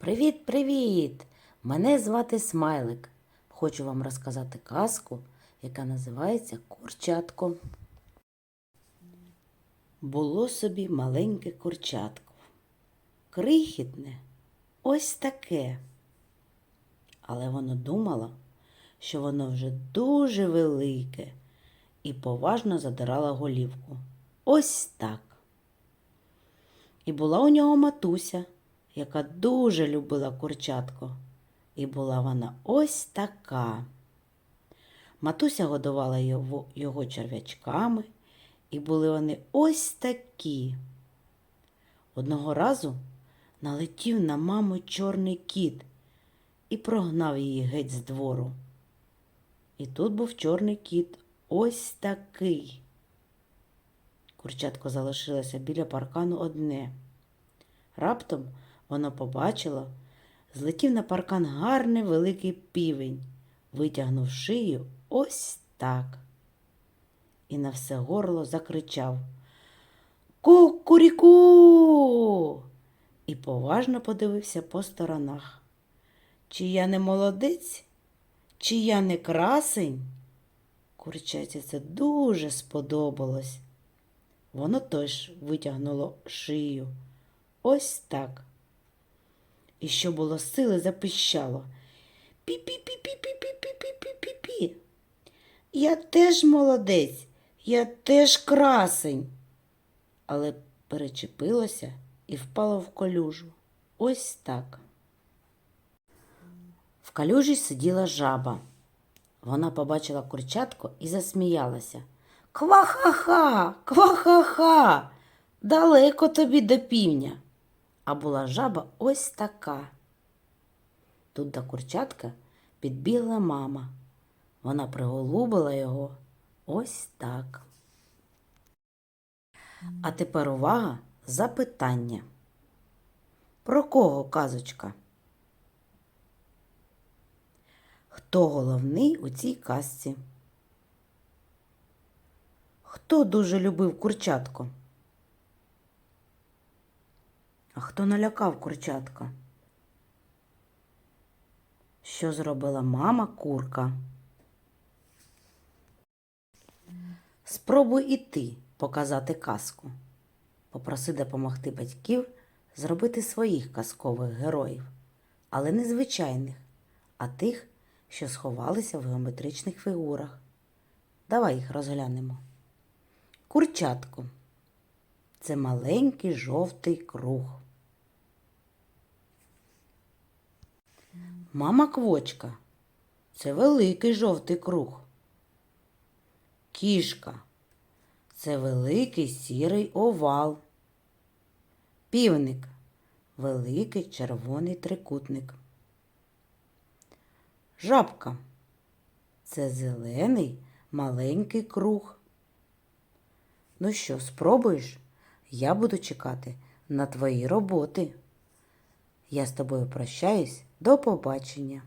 Привіт-привіт! Мене звати Смайлик. Хочу вам розказати казку, яка називається Курчатко. Було собі маленьке курчатко. Крихітне, ось таке. Але воно думало, що воно вже дуже велике і поважно задирала голівку. Ось так. І була у нього матуся, яка дуже любила курчатко. І була вона ось така. Матуся годувала його, його черв'ячками, і були вони ось такі. Одного разу налетів на маму чорний кіт і прогнав її геть з двору. І тут був чорний кіт ось такий. Курчатко залишилося біля паркану одне. Раптом воно побачило, злетів на паркан гарний великий півень, витягнув шию ось так. І на все горло закричав Кукуріку. І поважно подивився по сторонах. Чи я не молодець, чи я не красень? Курчаті це дуже сподобалось. Воно теж витягнуло шию. Ось так. І що було сили, запищало. Пі-пі-пі-пі-пі-пі-пі-пі-пі-пі. Я теж молодець, я теж красень. Але перечепилося і впало в колюжу. Ось так. В калюжі сиділа жаба. Вона побачила курчатко і засміялася. Ква-ха-ха, ква-ха-ха, далеко тобі до півня. А була жаба ось така. Тут до курчатка підбігла мама. Вона приголубила його ось так. А тепер увага запитання. Про кого казочка? Хто головний у цій казці? Хто дуже любив курчатко? А хто налякав курчатка? Що зробила мама курка? Спробуй і ти показати казку. Попроси допомогти батьків зробити своїх казкових героїв, але не звичайних, а тих, що сховалися в геометричних фігурах. Давай їх розглянемо. Курчатко це маленький жовтий круг. Мама квочка це великий жовтий круг. Кішка це великий сірий овал. Півник великий червоний трикутник. Жабка це зелений маленький круг. Ну що, спробуєш? Я буду чекати на твої роботи. Я з тобою прощаюсь. До побачення.